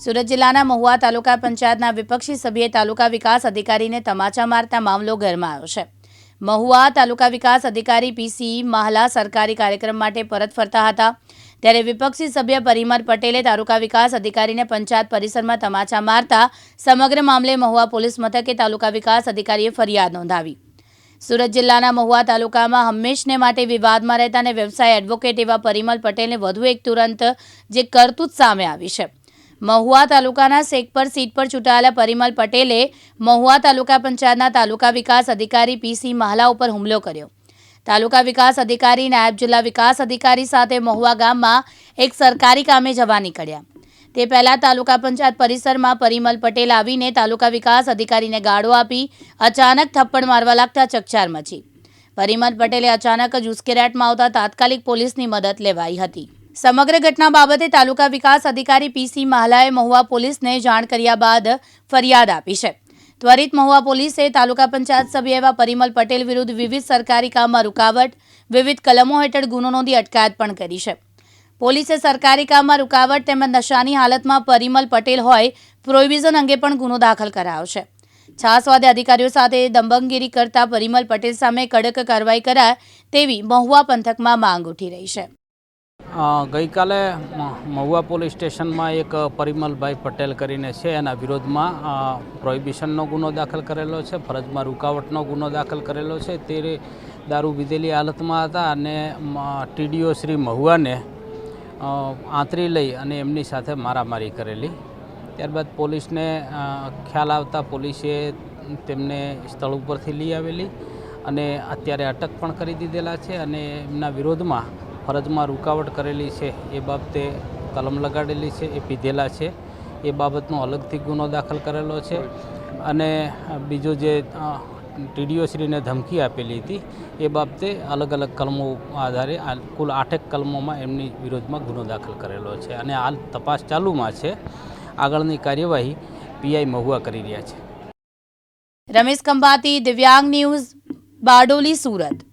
સુરત જિલ્લાના મહુવા તાલુકા પંચાયતના વિપક્ષી સભ્યે તાલુકા વિકાસ અધિકારીને તમાચા મારતા મામલો ગરમાયો છે. મહુવા તાલુકા વિકાસ અધિકારી પીસી માહલા સરકારી કાર્યક્રમ માટે પરત ફરતા હતા. ત્યારે વિપક્ષી સભ્ય પરિમર પટેલે તાલુકા વિકાસ અધિકારીને પંચાયત પરિસરમાં તમાચા મારતા સમગ્ર મામલે મહુવા પોલીસ મથકે તાલુકા વિકાસ અધિકારીએ ફરિયાદ નોંધાવી. સુરત જિલ્લાના મહુવા તાલુકામાં હંમેશને માટે વિવાદમાં રહેતા અને વ્યવસાય એડવોકેટ એવા પરિમલ પટેલને વધુ એક તુરંત જે કરતૂત સામે આવી છે. મહુવા તાલુકાના શેખપર સીટ પર ચૂંટાયેલા પરિમલ પટેલે મહુવા તાલુકા પંચાયતના તાલુકા વિકાસ અધિકારી પીસી મહાલા ઉપર હુમલો કર્યો. તાલુકા વિકાસ અધિકારી, નાયબ જિલ્લા વિકાસ અધિકારી સાથે મહુવા ગામમાં એક સરકારી કામે જવા નીકળ્યા. તે પહેલાં તાલુકા પંચાયત પરિસરમાં પરિમલ પટેલ આવીને તાલુકા વિકાસ અધિકારીને ગાળો આપી અચાનક થપ્પડ મારવા લાગતા ચકચાર મચી. પરિમલ પટેલે અચાનક જ ઉશ્કેરાટમાં આવતા તાત્કાલિક પોલીસની મદદ લેવાઈ હતી. સમગ્ર ઘટના બાબતે તાલુકા વિકાસ અધિકારી પીસી મહાલાએ મહુવા પોલીસને જાણ કર્યા બાદ ફરિયાદ આપી છે. ત્વરિત મહુવા પોલીસે તાલુકા પંચાયત સભ્ય એવા પરિમલ પટેલ વિરુદ્ધ વિવિધ સરકારી કામમાં રૂકાવટ, વિવિધ કલમો હેઠળ ગુનો નોંધી અટકાયત પણ કરી છે. પોલીસે સરકારી કામમાં રૂકાવટ તેમજ નશાની હાલતમાં પરિમલ પટેલ હોય પ્રોહિબિઝન અંગે પણ ગુનો દાખલ કરાયો છે. છાસવાદે અધિકારીઓ સાથે દંબંગગીરી કરતા પરિમલ પટેલ સામે કડક કાર્યવાહી કરાય તેવી મહુવા પંથકમાં માંગ ઉઠી રહી છે. ગઈકાલે મહુવા પોલીસ સ્ટેશનમાં એક પરિમલભાઈ પટેલ કરીને છે, એના વિરોધમાં પ્રોહિબિશનનો ગુનો દાખલ કરેલો છે, ફરજમાં રૂકાવટનો ગુનો દાખલ કરેલો છે. તે દારૂ પીધેલી હાલતમાં હતા અને ટીડીઓ શ્રી મહુવાને આંતરી લઈ અને એમની સાથે મારામારી કરેલી. ત્યારબાદ પોલીસને ખ્યાલ આવતા પોલીસે તેમને સ્થળ ઉપરથી લઈ આવેલી અને અત્યારે અટક પણ કરી દીધેલા છે અને એમના વિરોધમાં ફરજમાં રૂકાવટ કરેલી છે, એ બાબતે કલમ લગાડેલી છે, એ પીધેલા છે. એ બાબતનો અલગથી ગુનો દાખલ કરેલો છે અને બીજો જે ટીડીઓશ્રીને ધમકી આપેલી હતી, એ બાબતે અલગ અલગ કલમો આધારે કુલ આઠેક કલમોમાં એમની વિરોધમાં ગુનો દાખલ કરેલો છે અને હાલ તપાસ ચાલુમાં છે. આગળની કાર્યવાહી પીઆઈ મહુવા કરી રહ્યા છે. રમેશ ખંભાતી, દિવ્યાંગ ન્યૂઝ, બારડોલી, સુરત.